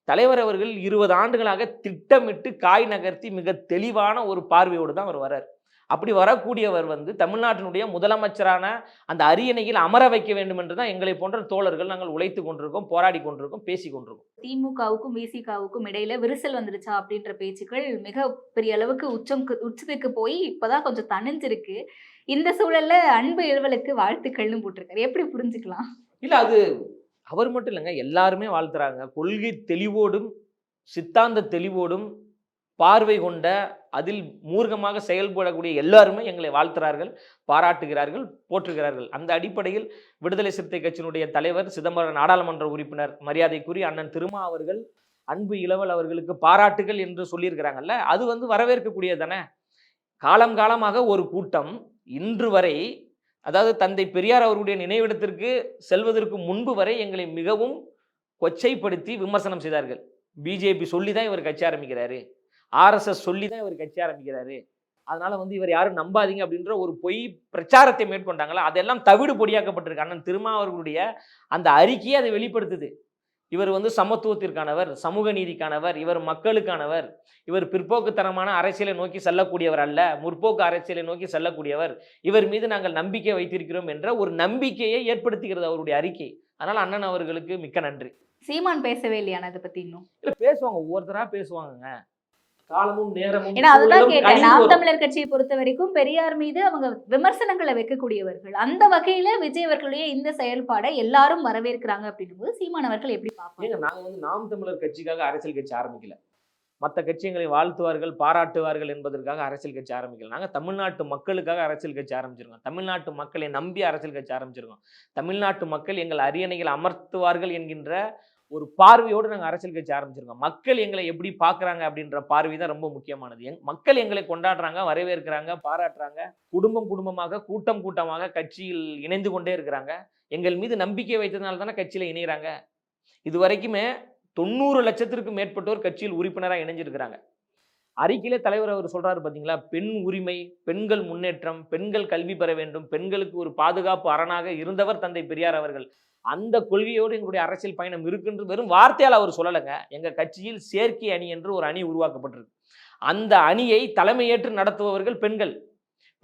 தலைவர் அவர்கள் இருபது ஆண்டுகளாக திட்டமிட்டு காய் நகர்த்தி மிக தெளிவான ஒரு பார்வையோடு தான் அவர் வரார் அப்படி வரக்கூடியவர் வந்து தமிழ்நாட்டினுடைய முதலமைச்சரான அந்த அரியணையில் அமர வைக்க வேண்டும் என்று தான் எங்களை போன்ற தோழர்கள் நாங்கள் உழைத்து கொண்டிருக்கோம் போராடி கொண்டிருக்கோம் பேசி கொண்டிருக்கோம். திமுகவுக்கும் விசிகாவுக்கும் இடையில விரிசல் வந்துருச்சா அப்படின்ற பேச்சுக்கள் மிக பெரிய அளவுக்கு உச்சம் உச்சத்துக்கு போய் இப்பதான் கொஞ்சம் தணிஞ்சிருக்கு. இந்த சூழல்ல அன்பு இழுவலுக்கு வாழ்த்துக்கள்னு போட்டிருக்காரு. எப்படி புரிஞ்சுக்கலாம்? இல்லை அது அவர் மட்டும் இல்லைங்க எல்லாருமே வாழ்த்துறாங்க. கொள்கை தெளிவோடும் சித்தாந்த தெளிவோடும் பார்வை கொண்ட அதில் மூர்க்கமாக செயல்படக்கூடிய எல்லாருமே எங்களை வாழ்த்துறார்கள் பாராட்டுகிறார்கள் போற்றுகிறார்கள். அந்த அடிப்படையில் விடுதலை சிறுத்தை கட்சியினுடைய தலைவர் சிதம்பரம் நாடாளுமன்ற உறுப்பினர் மரியாதைக்குரிய அண்ணன் திருமா அவர்கள் அன்பு இளவல் அவர்களுக்கு பாராட்டுகள் என்று சொல்லியிருக்கிறாங்கல்ல அது வந்து வரவேற்கக்கூடியது தானே? காலம் காலமாக ஒரு கூட்டம் இன்று வரை அதாவது தந்தை பெரியார் அவர்களுடைய நினைவிடத்திற்கு செல்வதற்கு முன்பு வரை எங்களை மிகவும் கொச்சைப்படுத்தி விமர்சனம் செய்தார்கள். பிஜேபி சொல்லி தான் இவர் கட்சி ஆரம்பிக்கிறாரு. ஆர்எஸ்எஸ் சொல்லி தான் இவர் கட்சி ஆரம்பிக்கிறாரு. அதனால வந்து இவர் யாரும் நம்பாதீங்க அப்படின்ற ஒரு பொய் பிரச்சாரத்தை மேற்கொண்டாங்களா? அதெல்லாம் தவிடு பொடியாக்கப்பட்டிருக்கு. அண்ணன் திருமா அவர்களுடைய அந்த அறிக்கையை அதை வெளிப்படுத்துது. இவர் வந்து சமத்துவத்திற்கானவர் சமூக நீதிக்கானவர் இவர் மக்களுக்கானவர் இவர் பிற்போக்குத்தனமான அரசியலை நோக்கி செல்லக்கூடியவர் அல்ல முற்போக்கு அரசியலை நோக்கி செல்லக்கூடியவர். இவர் மீது நாங்கள் நம்பிக்கை வைத்திருக்கிறோம் என்ற ஒரு நம்பிக்கையை ஏற்படுத்துகிறது அவருடைய அறிக்கை. அதனால் அண்ணன் அவர்களுக்கு மிக்க நன்றி. சீமான் பேசவே இல்லையா அதை பத்தி இன்னும்? இல்ல பேசுவாங்க. ஒவ்வொருத்தரா பேசுவாங்கங்க. காலமும் நேரமும் ஏன்னா அதுதான் கேட்டேன். நாம். தமிழர் கட்சியை பொறுத்த வரைக்கும் பெரியார் மீது அவங்க விமர்சனங்களை வைக்கக்கூடியவர்கள். அந்த வகையில விஜய் அவர்களுடைய இந்த செயல்பாடை எல்லாரும் வரவேற்கிறாங்க அப்படின்னும் போது சீமான் அவர்கள் எப்படி பார்ப்பாங்க? நாங்க வந்து நாம் தமிழர் கட்சிக்காக அரசியல் கட்சி ஆரம்பிக்கல. மற்ற கட்சி எங்களை வாழ்த்துவார்கள் பாராட்டுவார்கள் என்பதற்காக அரசியல் கட்சி ஆரம்பிக்கல. நாங்க தமிழ்நாட்டு மக்களுக்காக அரசியல் கட்சி ஆரம்பிச்சிருக்கோம். தமிழ்நாட்டு மக்களை நம்பி அரசியல் கட்சி ஆரம்பிச்சிருக்கோம். தமிழ்நாட்டு மக்கள் எங்கள் அரியணையில் அமர்த்துவார்கள் என்கின்ற ஒரு பார்வையோடு நாங்கள் அரசியல் கட்சி ஆரம்பிச்சிருக்கோம். மக்கள் எங்களை எப்படி பார்க்குறாங்க அப்படின்ற பார்வை தான் ரொம்ப முக்கியமானது. எங் மக்கள் எங்களை கொண்டாடுறாங்க வரவேற்கிறாங்க பாராட்டுறாங்க. குடும்பம் குடும்பமாக கூட்டம் கூட்டமாக கட்சியில் இணைந்து கொண்டே இருக்கிறாங்க. எங்கள் மீது நம்பிக்கை வைத்ததுனால தானே கட்சியில் இணைகிறாங்க இது வரைக்குமே தொண்ணூறு லட்சத்திற்கும் மேற்பட்டோர் கட்சியில் உறுப்பினராக இணைஞ்சிருக்கிறாங்க. அறிக்கையிலே தலைவர் அவர் சொல்றாரு பார்த்தீங்களா பெண் உரிமை பெண்கள் முன்னேற்றம் பெண்கள் கல்வி பெற வேண்டும் பெண்களுக்கு ஒரு பாதுகாப்பு அரணாக இருந்தவர் தந்தை பெரியார் அவர்கள். அந்த கொள்கையோடு எங்களுடைய அரசியல் பயணம் இருக்குன்று வெறும் வார்த்தையால் அவர் சொல்லலைங்க. எங்கள் கட்சியில் செயற்கை அணி என்று ஒரு அணி உருவாக்கப்பட்டிருக்கு. அந்த அணியை தலைமையேற்று நடத்துபவர்கள் பெண்கள்.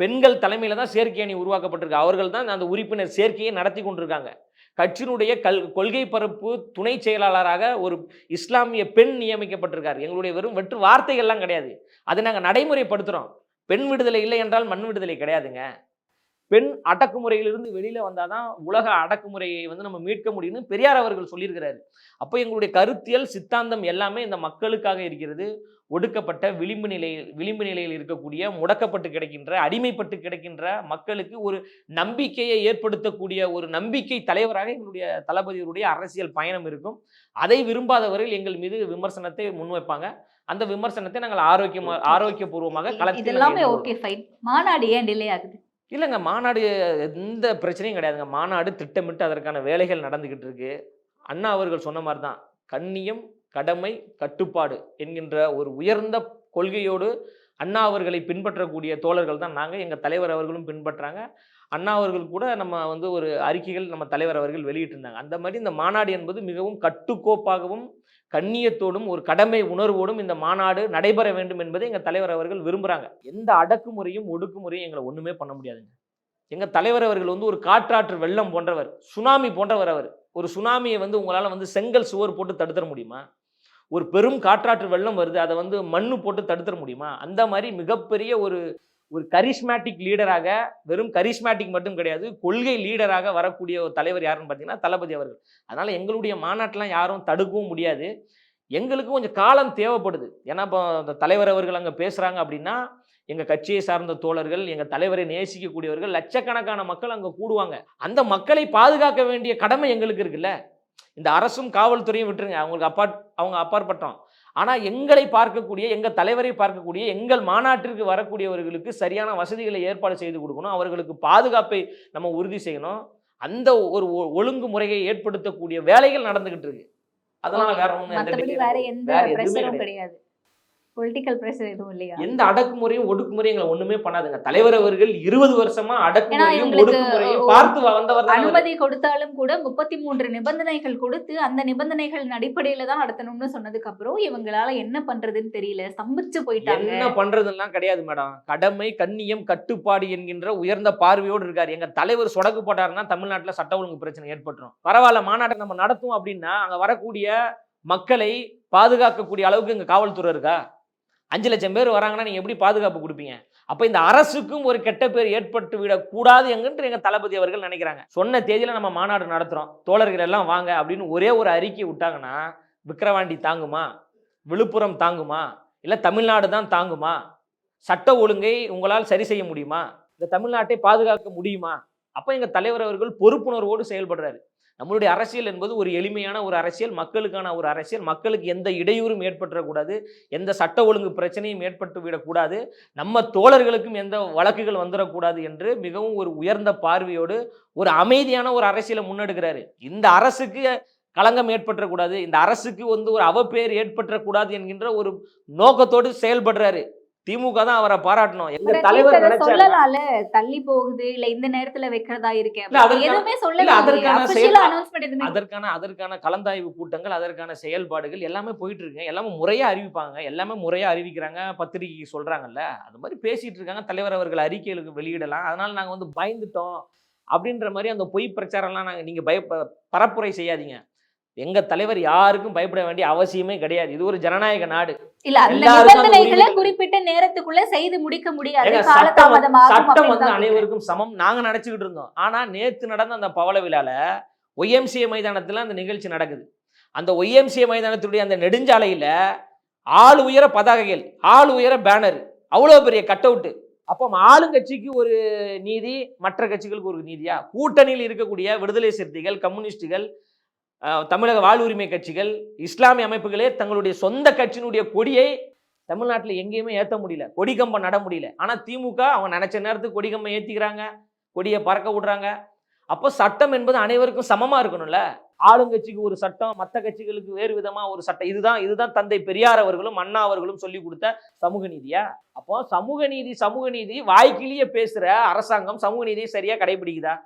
பெண்கள் தலைமையில் தான் சேர்க்கை அணி உருவாக்கப்பட்டிருக்கு. அவர்கள் தான் அந்த உறுப்பினர் சேர்க்கையை நடத்தி கொண்டிருக்காங்க. கட்சியினுடைய கல் கொள்கை பரப்பு துணை செயலாளராக ஒரு இஸ்லாமிய பெண் நியமிக்கப்பட்டிருக்கார். எங்களுடைய வெறும் வெற்று வார்த்தைகள்லாம் கிடையாது. அதை நாங்கள் நடைமுறைப்படுத்துகிறோம் பெண் விடுதலை இல்லை என்றால் மண் விடுதலை கிடையாதுங்க. பெண் அடக்குமுறையிலிருந்து வெளியில வந்தாதான் உலக அடக்குமுறையை வந்து நம்ம மீட்க முடியும்னு பெரியார் அவர்கள் சொல்லியிருக்கிறாரு. அப்போ எங்களுடைய கருத்தியல் சித்தாந்தம் எல்லாமே இந்த மக்களுக்காக இருக்கிறது. ஒடுக்கப்பட்ட விளிம்பு நிலையில் விளிம்பு நிலையில் இருக்கக்கூடிய முடக்கப்பட்டு கிடக்கின்ற அடிமைப்பட்டு கிடக்கின்ற மக்களுக்கு ஒரு நம்பிக்கையை ஏற்படுத்தக்கூடிய ஒரு நம்பிக்கை தலைவராக எங்களுடைய தளபதியுடைய அரசியல் பயணம் இருக்கும். அதை விரும்பாதவர்கள் எங்கள் மீது விமர்சனத்தை முன்வைப்பாங்க அந்த விமர்சனத்தை நாங்கள் ஆரோக்கியமா ஆரோக்கியபூர்வமாக இது எல்லாமே ஓகே ஃபைன். மாநாடு ஏன் டிலே ஆகுது? இல்லைங்க மாநாடு எந்த பிரச்சனையும் கிடையாதுங்க. மாநாடு திட்டமிட்டு அதற்கான வேலைகள் நடந்துக்கிட்டு இருக்கு. அண்ணா அவர்கள் சொன்ன மாதிரி தான் கண்ணியம் கடமை கட்டுப்பாடு என்கின்ற ஒரு உயர்ந்த கொள்கையோடு அண்ணா அவர்களை பின்பற்றக்கூடிய தோழர்கள் தான் நாங்கள் எங்கள் தலைவர் அவர்களும் பின்பற்றாங்க. அண்ணா அவர்கள் கூட நம்ம வந்து ஒரு அறிக்கைகள் நம்ம தலைவர் அவர்கள் வெளியிட்டிருந்தாங்க. அந்த மாதிரி இந்த மாநாடு என்பது மிகவும் கட்டுக்கோப்பாகவும் கண்ணியத்தோடும் ஒரு கடமை உணர்வோடும் இந்த மாநாடு நடைபெற வேண்டும் என்பதை எங்கள் தலைவர் அவர்கள் விரும்புகிறாங்க எந்த அடக்குமுறையும் ஒடுக்குமுறையும் எங்களை ஒன்றுமே பண்ண முடியாதுங்க. எங்கள் தலைவர் அவர்கள் வந்து ஒரு காற்றாற்று வெள்ளம் போன்றவர் சுனாமி போன்றவர் அவர். ஒரு சுனாமியை வந்து உங்களால் வந்து செங்கல் சுவர் போட்டு தடுத்துட முடியுமா? ஒரு பெரும் காற்றாற்று வெள்ளம் வருது அதை வந்து மண்ணு போட்டு தடுத்துட முடியுமா? அந்த மாதிரி மிகப்பெரிய ஒரு ஒரு கரிஷ்மேட்டிக் லீடராக வெறும் கரிஷ்மேட்டிக் மட்டும் கிடையாது கொள்கை லீடராக வரக்கூடிய ஒரு தலைவர் யாருன்னு பார்த்தீங்கன்னா தளபதி அவர்கள். அதனால் எங்களுடைய மாநாட்டெலாம் யாரும் தடுக்கவும் முடியாது. எங்களுக்கு கொஞ்சம் காலம் தேவைப்படுது. ஏன்னா இப்போ அந்த தலைவர் அவர்கள் அங்கே பேசுகிறாங்க அப்படின்னா எங்கள் கட்சியை சார்ந்த தோழர்கள் எங்கள் தலைவரை நேசிக்கக்கூடியவர்கள் லட்சக்கணக்கான மக்கள் அங்கே கூடுவாங்க. அந்த மக்களை பாதுகாக்க வேண்டிய கடமை எங்களுக்கு இருக்குல்ல. இந்த அரசும் காவல்துறையும் விட்டுருங்க. அவங்களுக்கு அப்பாற் அவங்க அப்பாற்பட்டோம். ஆனால் எங்களை பார்க்கக்கூடிய எங்கள் தலைவரை பார்க்கக்கூடிய எங்கள் மாநாட்டிற்கு வரக்கூடியவர்களுக்கு சரியான வசதிகளை ஏற்பாடு செய்து கொடுக்கணும். அவர்களுக்கு பாதுகாப்பை நம்ம உறுதி செய்யணும். அந்த ஒரு ஒ- ஒழுங்குமுறையை ஏற்படுத்தக்கூடிய வேலைகள் நடந்துகிட்டு இருக்கு. அதனால வேற ஒன்றும் வேற எந்த கிடையாது. பொலிட்டிக்கல் பிரஷர் எதுவும் இல்லையா? எந்த அடக்குமுறையும் ஒடுக்குமுறையும் எங்களை ஒண்ணுமே பண்ணாதுங்க. தலைவர் அவர்கள் இருபது வருஷமா அடக்குமுறையும் ஒடுக்குமுறையும் பார்த்து வந்தவர். அனுமதி கொடுத்தாலும் கூட முப்பத்தி மூன்று நிபந்தனைகள் கொடுத்து அந்த நிபந்தனைகளின் அடிப்படையில தான் நடத்தணும்னு சொன்னதுக்கு அப்புறம் இவங்களால என்ன பண்றதுன்னு தெரியல. ஸ்தம்பிச்சு போயிட்டாங்க. என்ன பண்றதுலாம் கிடையாது மேடம். கடமை கண்ணியம் கட்டுப்பாடு என்கின்ற உயர்ந்த பார்வையோடு இருக்காரு. எங்க தலைவர் சொடக்கு போட்டாருன்னா தமிழ்நாட்டுல சட்ட ஒழுங்கு பிரச்சனை ஏற்பட்டுரும். பரவாயில்ல மாநாட்டை நம்ம நடத்துவோம் அப்படின்னா அங்க வரக்கூடிய மக்களை பாதுகாக்கக்கூடிய அளவுக்கு இங்க காவல்துறை இருக்கா? அஞ்சு லட்சம் பேர் வராங்கன்னா நீங்கள் எப்படி பாதுகாப்பு கொடுப்பீங்க? அப்போ இந்த அரசுக்கும் ஒரு கெட்ட பேர் ஏற்பட்டு விடக்கூடாது என்கின்ற எங்கள் தளபதி அவர்கள் நினைக்கிறாங்க. சொன்ன தேதியில் நம்ம மாநாடு நடத்துகிறோம் தோழர்கள் எல்லாம் வாங்க அப்படின்னு ஒரே ஒரு அறிக்கை விட்டாங்கன்னா விக்கிரவாண்டி தாங்குமா? விழுப்புரம் தாங்குமா? இல்லை தமிழ்நாடு தான் தாங்குமா? சட்ட ஒழுங்கை உங்களால் சரி செய்ய முடியுமா? இந்த தமிழ்நாட்டை பாதுகாக்க முடியுமா? அப்போ எங்கள் தலைவர் அவர்கள் பொறுப்புணர்வோடு செயல்படுறாரு. நம்மளுடைய அரசியல் என்பது ஒரு எளிமையான ஒரு அரசியல் மக்களுக்கான ஒரு அரசியல் மக்களுக்கு எந்த இடையூறும் ஏற்பட்டுறக்கூடாது எந்த சட்ட ஒழுங்கு பிரச்சனையும் ஏற்பட்டு விடக்கூடாது நம்ம தோழர்களுக்கும் எந்த வழக்குகள் வந்துடக்கூடாது என்று மிகவும் ஒரு உயர்ந்த பார்வையோடு ஒரு அமைதியான ஒரு அரசியலை முன்னெடுக்கிறாரு. இந்த அரசுக்கு களங்கம் ஏற்பட்டுறக்கூடாது இந்த அரசுக்கு வந்து ஒரு அவப்பேர் ஏற்பட்டுறக்கூடாது என்கின்ற ஒரு நோக்கத்தோடு செயல்படுறாரு. திமுக தான் அவரை பாராட்டணும். எங்க தலைவர் சொல்லலாம்ல? தள்ளி போகுது இல்ல இந்த நேரத்துல வைக்கிறதா இருக்கேன் எதுவுமே சொல்லல அதற்கான அதற்கான அதற்கான கலந்தாய்வு கூட்டங்கள் அதற்கான செயல்பாடுகள் எல்லாமே போயிட்டு இருக்குங்க எல்லாமே முறையா அறிவிப்பாங்க. எல்லாமே முறையா அறிவிக்கிறாங்க. பத்திரிகைக்கு சொல்றாங்கல்ல. அது மாதிரி பேசிட்டு இருக்காங்க. தலைவர் அவர்கள் அறிக்கைகளுக்கு வெளியிடலாம். அதனால நாங்க வந்து பயந்துட்டோம். அப்படின்ற மாதிரி அந்த பொய் பிரச்சாரம்லாம் நாங்க நீங்க பய பரப்புரை செய்யாதீங்க. எங்க தலைவர் யாருக்கும் பயப்பட வேண்டிய அவசியமே கிடையாது. இது ஒரு ஜனநாயக நாடு. இல்ல அந்த நிபந்தனைகளை குறிப்பிட்ட நேரத்துக்குள்ள செய்து முடிக்க முடியாது. சட்டம் வந்து-. அனைவருக்கும் சமம். நாங்க நினைச்சுக்கிட்டு இருந்தோம். ஆனா நேத்து நடந்த அந்த பவள விழால ஒய்எம்சிஏ மைதானத்துல அந்த நிகழ்ச்சி நடக்குது. அந்த ஒய்எம்சிஏ மைதானத்துடைய அந்த நெடுஞ்சாலையில ஆள் உயர பதாகைகள் ஆள் உயர பேனர் அவ்வளவு பெரிய கட் அவுட் அப்போ ஆளுங்கட்சிக்கு ஒரு நீதி மற்ற கட்சிகளுக்கு ஒரு நீதியா? கூட்டணியில் இருக்கக்கூடிய விடுதலை சிறுத்தைகள் கம்யூனிஸ்டுகள் தமிழக வாழ்வுரிமை கட்சிகள் இஸ்லாமிய அமைப்புகளே தங்களுடைய சொந்த கட்சியினுடைய கொடியை தமிழ்நாட்டில் எங்கேயுமே ஏற்ற முடியல. கொடிகம்பம் நட முடியல. ஆனால் திமுக அவங்க நினச்ச நேரத்துக்கு கொடிகம்பம் ஏற்றிக்கிறாங்க கொடியை பறக்க விடுறாங்க. அப்போ சட்டம் என்பது அனைவருக்கும் சமமாக இருக்கணும்ல? ஆளுங்கட்சிக்கு ஒரு சட்டம் மற்ற கட்சிகளுக்கு வேறு விதமாக ஒரு சட்டம். இதுதான் இதுதான் தந்தை பெரியார் அவர்களும் அண்ணா அவர்களும் சொல்லி கொடுத்த சமூக நீதியா? அப்போ சமூக நீதி சமூக நீதி வாய்க்கிலேயே பேசுகிற அரசாங்கம் சமூக நீதியை சரியாக கடைபிடிக்குதா?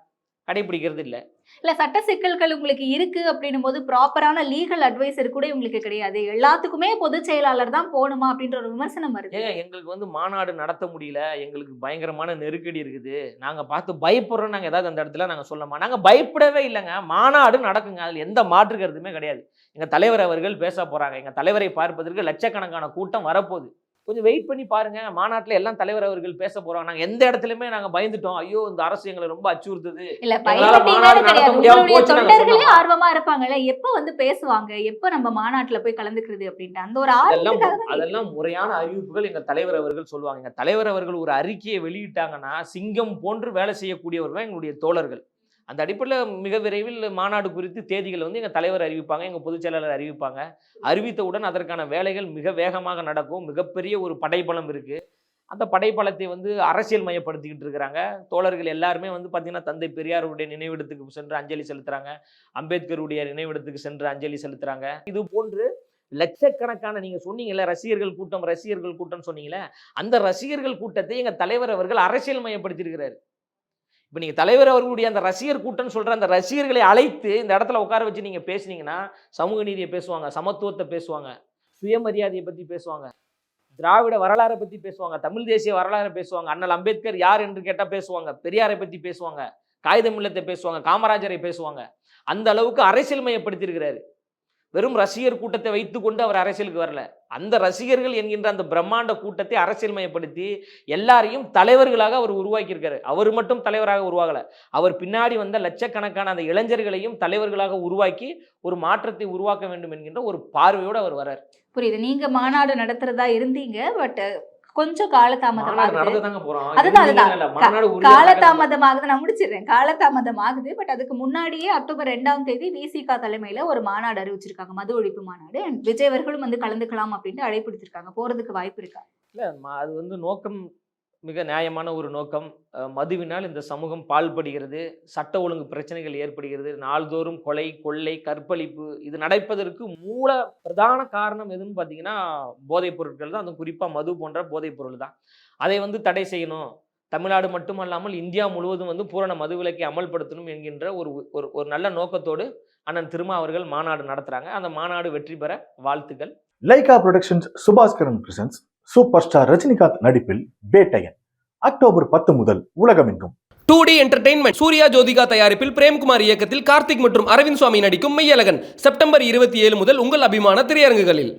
கடைபிடிக்கிறது இல்ல இல்ல சட்ட சிக்கல்கள் உங்களுக்கு இருக்கு அப்படின்னும் போது ப்ராப்பரான லீகல் அட்வைசர் கூட உங்களுக்கு கிடையாது. எல்லாத்துக்குமே பொதுச் செயலாளர் தான் போகணுமா அப்படின்ற ஒரு விமர்சனம் வருது. எங்களுக்கு வந்து மாநாடு நடத்த முடியல. எங்களுக்கு பயங்கரமான நெருக்கடி இருக்குது. நாங்க பார்த்து பயப்படுறோம். நாங்க ஏதாவது அந்த இடத்துல நாங்க சொல்லமா? நாங்க பயப்படவே இல்லைங்க. மாநாடு நடக்குங்க. அதுல எந்த மாற்று கருத்துமே கிடையாது. எங்க தலைவர் அவர்கள் பேச போறாங்க. எங்க தலைவரை பார்ப்பதற்கு லட்சக்கணக்கான கூட்டம் வரப்போகுது. கொஞ்சம் வெயிட் பண்ணி பாருங்க. மாநாட்டுல எல்லாம் தலைவர் அவர்கள் பேச போறாங்க. நாங்க எந்த இடத்துலயுமே நாங்க பயந்துட்டோம். ஐயோ இந்த அரசு எங்களை ரொம்ப அச்சுறுத்துது. தொண்டர்களே? ஆர்வமா இருப்பாங்கல்ல. எப்ப வந்து பேசுவாங்க? எப்ப நம்ம மாநாட்டுல போய் கலந்துக்கிறது அப்படின்ட்டு. அந்த ஒரு தான் அதெல்லாம் முறையான அறிவிப்புகள் எங்க தலைவர் அவர்கள் சொல்லுவாங்க. எங்க தலைவர் அவர்கள் ஒரு அறிக்கையை வெளியிட்டாங்கன்னா சிங்கம் போன்று வேலை செய்யக்கூடியவர்கள் எங்களுடைய தோழர்கள். அந்த அடிப்படையில் மிக விரைவில் மாநாடு குறித்து தேதிகள் வந்து எங்கள் தலைவர் அறிவிப்பாங்க எங்கள் பொதுச் செயலாளர் அறிவிப்பாங்க. அறிவித்தவுடன் அதற்கான வேலைகள் மிக வேகமாக நடக்கும். மிகப்பெரிய ஒரு படைபலம் இருக்குது அந்த படைப்பலத்தை வந்து அரசியல் மயப்படுத்திக்கிட்டு இருக்கிறாங்க. தோழர்கள் எல்லாருமே வந்து பார்த்திங்கன்னா தந்தை பெரியாருடைய நினைவிடத்துக்கு சென்று அஞ்சலி செலுத்துகிறாங்க அம்பேத்கருடைய நினைவிடத்துக்கு சென்று அஞ்சலி செலுத்துகிறாங்க இது போன்று லட்சக்கணக்கான நீங்கள் சொன்னீங்கல்ல ரசிகர்கள் கூட்டம் ரசிகர்கள் கூட்டம் சொன்னீங்களே அந்த ரசிகர்கள் கூட்டத்தை எங்கள் தலைவர் அவர்கள் அரசியல் மயப்படுத்தியிருக்கிறாரு. இப்போ நீங்கள் தலைவர் அவர்களுடைய அந்த ரசிகர் கூட்டம்னு சொல்கிற அந்த ரசிகர்களை அழைத்து இந்த இடத்துல உட்கார வச்சு நீங்கள் பேசுனீங்கன்னா சமூக நீதியை பேசுவாங்க சமத்துவத்தை பேசுவாங்க சுயமரியாதையை பற்றி பேசுவாங்க திராவிட வரலாறை பற்றி பேசுவாங்க தமிழ் தேசிய வரலாறை பேசுவாங்க அண்ணல் அம்பேத்கர் யார் என்று கேட்டால் பேசுவாங்க பெரியாரை பற்றி பேசுவாங்க காகிதமில்லத்தை பேசுவாங்க காமராஜரை பேசுவாங்க. அந்த அளவுக்கு அரசியல் மையப்படுத்தியிருக்கிறாரு. வெறும் ரசிகர் கூட்டத்தை வைத்துக்கொண்டு அவர் அரசியலுக்கு வரல. அந்த ரசிகர்கள் என்கின்ற அந்த பிரம்மாண்ட கூட்டத்தை அரசியல் மயப்படுத்தி எல்லாரையும் தலைவர்களாக அவர் உருவாக்கியிருக்காரு. அவர் மட்டும் தலைவராக உருவாகலை. அவர் பின்னாடி வந்த லட்சக்கணக்கான அந்த இளைஞர்களையும் தலைவர்களாக உருவாக்கி ஒரு மாற்றத்தை உருவாக்க வேண்டும் என்கின்ற ஒரு பார்வையோடு அவர் வரார். புரியுது. நீங்கள் மாநாடு நடத்துகிறதா இருந்தீங்க பட் கொஞ்சம் மாநாடு காலதாமதமாகுது. நான் முடிச்சிடுறேன். காலதாமதமாகுது. பட் அதுக்கு முன்னாடியே அக்டோபர் ரெண்டாம் தேதி விசிகா தலைமையில ஒரு மாநாடு அறிவிச்சிருக்காங்க. மது ஒழிப்பு மாநாடு. விஜய் அவர்களும் வந்து கலந்துக்கலாம் அப்படின்ட்டு அழைப்பு போறதுக்கு வாய்ப்பு இருக்கா? இல்ல அது வந்து நோக்கம் மிக நியாயமான ஒரு நோக்கம். மதுவினால் இந்த சமூகம் பால்படுகிறது சட்ட ஒழுங்கு பிரச்சனைகள் ஏற்படுகிறது. நாள்தோறும் கொலை கொள்ளை கற்பழிப்பு இது நடப்பதற்கு மூல பிரதான காரணம் எதுன்னு பார்த்தீங்கன்னா போதைப் பொருட்கள் தான். அதுவும் குறிப்பாக மது போன்ற போதைப் பொருள் தான். அதை வந்து தடை செய்யணும். தமிழ்நாடு மட்டுமல்லாமல் இந்தியா முழுவதும் வந்து பூரண மது விலக்கை அமல்படுத்தணும் என்கின்ற ஒரு ஒரு ஒரு நல்ல நோக்கத்தோடு அண்ணன் திருமா அவர்கள் மாநாடு நடத்துகிறாங்க அந்த மாநாடு வெற்றி பெற வாழ்த்துக்கள். Lyca productions Subaskaran presents super star Rajinikanth நடிப்பில் பேட்டையன். அக்டோபர் பத்து முதல் உலகமெங்கும். Two D entertainment Suriya Jyothika தயாரிப்பில் பிரேம்குமார் இயக்கத்தில் கார்த்திக் மற்றும் அரவிந்த் சுவாமி நடிக்கும் மெய்யழகன் செப்டம்பர் இருபத்தி ஏழு முதல் உங்கள் அபிமான திரையரங்குகளில்.